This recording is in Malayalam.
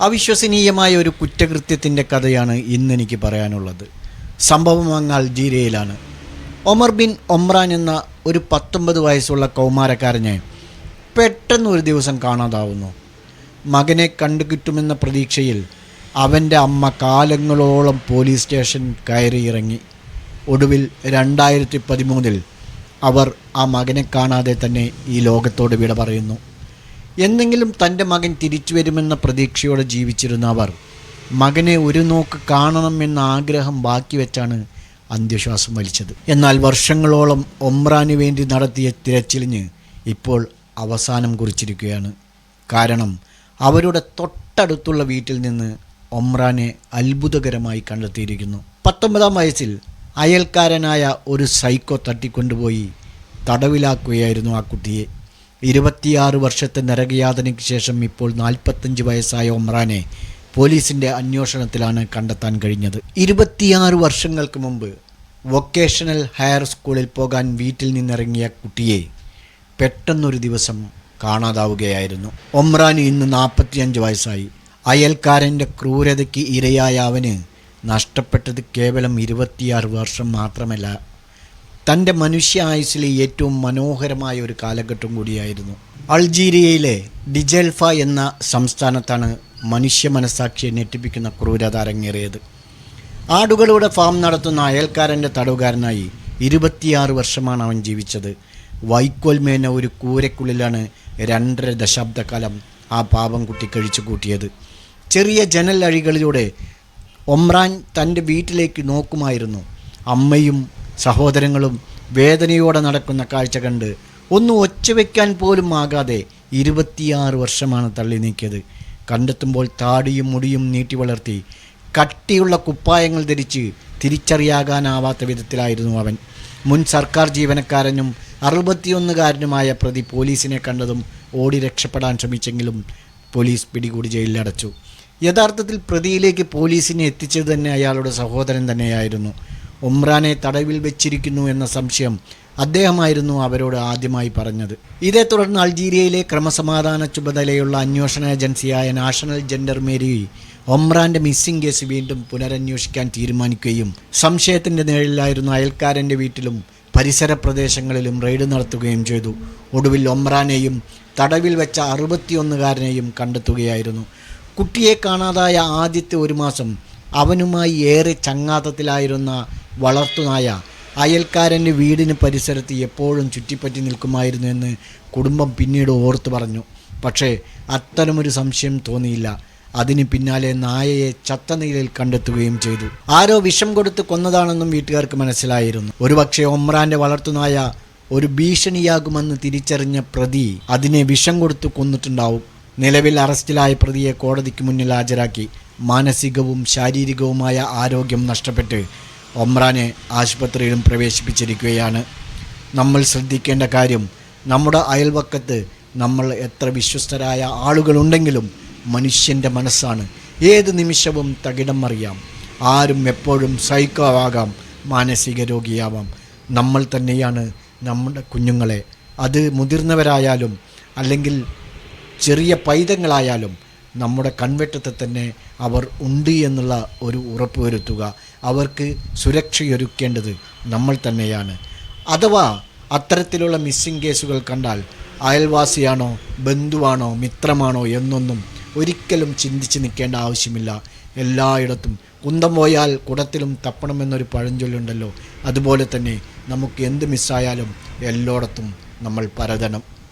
അവിശ്വസനീയമായ ഒരു കുറ്റകൃത്യത്തിന്റെ കഥയാണ് ഇന്ന് എനിക്ക് പറയാനുള്ളത്. സംഭവം അങ്ങ് അൾജീരിയയിലാണ് ഒമർ ബിൻ ഒമ്രാൻ എന്ന ഒരു പത്തൊമ്പത് വയസ്സുള്ള കൗമാരക്കാരനെ പെട്ടെന്ന് ഒരു ദിവസം കാണാതാവുന്നു. മകനെ കണ്ടു കിട്ടുമെന്ന പ്രതീക്ഷയിൽ അവന്റെ അമ്മ കാലങ്ങളോളം പോലീസ് സ്റ്റേഷൻ കയറി ഇറങ്ങി. ഒടുവിൽ രണ്ടായിരത്തി പതിമൂന്നിൽ അവർ ആ മകനെ കാണാതെ തന്നെ ഈ ലോകത്തോട് വിട പറയുന്നു. എന്നെങ്കിലും തന്റെ മകൻ തിരിച്ചു വരുമെന്ന പ്രതീക്ഷയോടെ ജീവിച്ചിരുന്ന അവർ മകനെ ഒരു നോക്ക് കാണണം എന്ന ആഗ്രഹം ബാക്കി വെച്ചാണ് അന്ത്യശ്വാസം വലിച്ചത്. എന്നാൽ വർഷങ്ങളോളം ഒമ്രാന് വേണ്ടി നടത്തിയ തിരച്ചിലിന് ഇപ്പോൾ അവസാനം കുറിച്ചിരിക്കുകയാണ്. കാരണം അവരുടെ തൊട്ടടുത്തുള്ള വീട്ടിൽ നിന്ന് ഒമ്രാനെ അത്ഭുതകരമായി കണ്ടെത്തിയിരിക്കുന്നു. പത്തൊമ്പതാം വയസ്സിൽ അയൽക്കാരനായ ഒരു സൈക്കോ തട്ടിക്കൊണ്ടുപോയി തടവിലാക്കുകയായിരുന്നു ആ കുട്ടിയെ. ഇരുപത്തിയാറ് വർഷത്തെ നരകയാതനയ്ക്ക് ശേഷം ഇപ്പോൾ നാൽപ്പത്തഞ്ച് വയസ്സായ ഒമ്രാനെ പോലീസിന്റെ അന്വേഷണത്തിലാണ് കണ്ടെത്താൻ കഴിഞ്ഞത്. ഇരുപത്തിയാറ് വർഷങ്ങൾക്ക് മുമ്പ് വൊക്കേഷണൽ ഹയർ സ്കൂളിൽ പോകാൻ വീട്ടിൽ നിന്നിറങ്ങിയ കുട്ടിയെ പെട്ടെന്നൊരു ദിവസം കാണാതാവുകയായിരുന്നു. ഒമ്രാന് ഇന്ന് നാൽപ്പത്തിയഞ്ച് വയസ്സായി. അയൽക്കാരന്റെ ക്രൂരതയ്ക്ക് ഇരയായ അവന് നഷ്ടപ്പെട്ടത് കേവലം ഇരുപത്തിയാറ് വർഷം മാത്രമല്ല തന്റെ മനുഷ്യ ആയുസ്സിലെ ഏറ്റവും മനോഹരമായ ഒരു കാലഘട്ടം കൂടിയായിരുന്നു. അൾജീരിയയിലെ ഡിജൽഫ എന്ന സംസ്ഥാനത്താണ് മനുഷ്യ മനസാക്ഷിയെ ഞെട്ടിപ്പിക്കുന്ന ക്രൂരത അരങ്ങേറിയത് ആടുകളുടെ ഫാം നടത്തുന്ന അയൽക്കാരന്റെ തടവുകാരനായി ഇരുപത്തിയാറ് വർഷമാണ് അവൻ ജീവിച്ചത്. വൈക്കോൽമേന ഒരു കൂരക്കുള്ളിലാണ് രണ്ടര ദശാബ്ദക്കാലം ആ പാപം കുട്ടി കഴിച്ചു കൂട്ടിയത്. ചെറിയ ജനൽ അഴികളിലൂടെ ഒമ്രാൻ തന്റെ വീട്ടിലേക്ക് നോക്കുമായിരുന്നു. അമ്മയും സഹോദരങ്ങളും വേദനയോടെ നടക്കുന്ന കാഴ്ച കണ്ട് ഒന്ന് ഒച്ച വയ്ക്കാൻ പോലും ആകാതെ ഇരുപത്തിയാറ് വർഷമാണ് തള്ളി നീക്കിയത്. കണ്ടെത്തുമ്പോൾ താടിയും മുടിയും നീട്ടി വളർത്തി കട്ടിയുള്ള കുപ്പായങ്ങൾ ധരിച്ച് തിരിച്ചറിയാകാനാവാത്ത വിധത്തിലായിരുന്നു അവൻ. മുൻ സർക്കാർ ജീവനക്കാരനും അറുപത്തിയൊന്നുകാരനുമായ പ്രതി പോലീസിനെ കണ്ടതും ഓടി രക്ഷപ്പെടാൻ ശ്രമിച്ചെങ്കിലും പോലീസ് പിടികൂടി ജയിലിലടച്ചു യഥാർത്ഥത്തിൽ പ്രതിയിലേക്ക് പോലീസിനെ എത്തിച്ചത് തന്നെ അയാളുടെ സഹോദരൻ തന്നെയായിരുന്നു. ഉമ്രാനെ തടവിൽ വെച്ചിരിക്കുന്നു എന്ന സംശയം അദ്ദേഹമായിരുന്നു അവരോട് ആദ്യമായി പറഞ്ഞത്. ഇതേ തുടർന്ന് അൾജീരിയയിലെ ക്രമസമാധാന ചുമതലയുള്ള അന്വേഷണ ഏജൻസിയായ നാഷണൽ ജെൻഡർ മേരി ഒമ്രാന്റെ മിസ്സിംഗ് കേസ് വീണ്ടും പുനരന്വേഷിക്കാൻ തീരുമാനിക്കുകയും സംശയത്തിന്റെ നിഴലിലായിരുന്ന അയൽക്കാരന്റെ വീട്ടിലും പരിസര പ്രദേശങ്ങളിലും റെയ്ഡ് നടത്തുകയും ചെയ്തു. ഒടുവിൽ ഒമ്രാനെയും തടവിൽ വെച്ച അറുപത്തിയൊന്നുകാരനെയും കണ്ടെത്തുകയായിരുന്നു. കുട്ടിയെ കാണാതായ ആദ്യത്തെ ഒരു മാസം അവനുമായി ഏറെ ചങ്ങാത്തത്തിലായിരുന്ന വളർത്തുനായ അയൽക്കാരന്റെ വീടിന് പരിസരത്ത് എപ്പോഴും ചുറ്റിപ്പറ്റി നിൽക്കുമായിരുന്നു എന്ന് കുടുംബം പിന്നീട് ഓർത്തു പറഞ്ഞു. പക്ഷേ അത്തരമൊരു സംശയം തോന്നിയില്ല. അതിന് പിന്നാലെ നായയെ ചത്ത നിലയിൽ കണ്ടെത്തുകയും ചെയ്തു. ആരോ വിഷം കൊടുത്ത് കൊന്നതാണെന്നും വീട്ടുകാർക്ക് മനസ്സിലായിരുന്നു. ഒരുപക്ഷെ ഒമ്രാന്റെ വളർത്തുനായ ഒരു ഭീഷണിയാകുമെന്ന് തിരിച്ചറിഞ്ഞ പ്രതി അതിനെ വിഷം കൊടുത്ത് കൊന്നിട്ടുണ്ടാവും. നിലവിൽ അറസ്റ്റിലായ പ്രതിയെ കോടതിക്ക് മുന്നിൽ ഹാജരാക്കി. മാനസികവും ശാരീരികവുമായ ആരോഗ്യം നഷ്ടപ്പെട്ട് ഒമ്രാനെ ആശുപത്രിയിലും പ്രവേശിപ്പിച്ചിരിക്കുകയാണ്. നമ്മൾ ശ്രദ്ധിക്കേണ്ട കാര്യം നമ്മുടെ അയൽവക്കത്ത് നമ്മൾ എത്ര വിശ്വസ്തരായ ആളുകളുണ്ടെങ്കിലും മനുഷ്യന്റെ മനസ്സാണ്. ഏത് നിമിഷവും തകിടം മറിയാം. ആരും എപ്പോഴും സൈക്കോ ആകാം മാനസിക രോഗിയാവാം. നമ്മൾ തന്നെയാണ് നമ്മുടെ കുഞ്ഞുങ്ങളെ. അത് മുതിർന്നവരായാലും അല്ലെങ്കിൽ ചെറിയ പൈതങ്ങളായാലും നമ്മുടെ കൺവെട്ടത്തെ തന്നെ അവർ ഉണ്ട് എന്നുള്ള ഒരു ഉറപ്പ് വരുത്തുക. അവർക്ക് സുരക്ഷയൊരുക്കേണ്ടത് നമ്മൾ തന്നെയാണ്. അഥവാ അത്തരത്തിലുള്ള മിസ്സിംഗ് കേസുകൾ കണ്ടാൽ അയൽവാസിയാണോ ബന്ധുവാണോ മിത്രമാണോ എന്നൊന്നും ഒരിക്കലും ചിന്തിച്ച് നിൽക്കേണ്ട ആവശ്യമില്ല. എല്ലായിടത്തും കുന്തം പോയാൽ കുടത്തിലും തപ്പണമെന്നൊരു പഴഞ്ചൊല്ലുണ്ടല്ലോ. അതുപോലെ തന്നെ നമുക്ക് എന്ത് മിസ്സായാലും എല്ലായിടത്തും നമ്മൾ പരതണം.